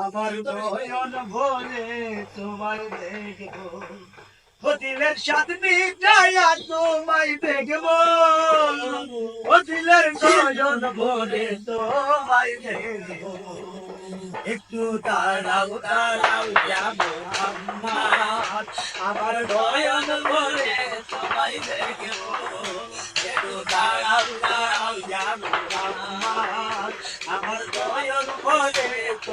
আমার নয়ন ভরে দেখব তোমায় দেখব ও দিলের নয়ন ভরে তোমায় দেখব একটু দাঁড়াও দাঁড়াও ইয়া মোহাম্মদ আমার নয়ন ভরে তোমায় দেখব একটু দাঁড়াও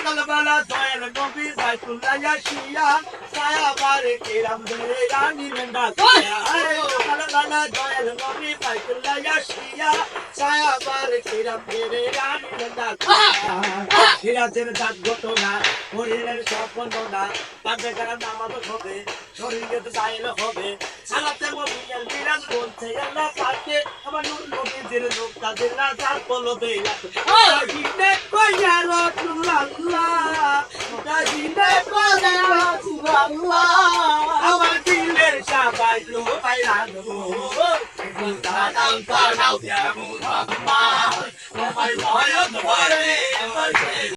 সকালবেলা দয়াল নবী বাইতুল্লাহ আসিয়া সায়াবারে কিরাম ধরে রানী ছায়া। সকালবেলা দয়াল নবী বাইতুল্লাহ আসিয়া ছায়া সিরাজের দাঁত ঘটনা হরিণের স্বপ্ন না কাঁধে কারা নামাজ হবে শরীরে দায়ের হবে সালাতে মবিয়াল বিরাজ বলছে আল্লাহ পাকে আমার নূর নবীদের লোক তাদের রাজার কলবে দাহিনে কইয়া রসুল্লাহ দাহিনে কইয়া রসুল্লাহ আমার দিলের সাবাই লো দেবো দাদাও দাদাও ইয়া মুহাম্মদ আমার নয়ন ভরে আমার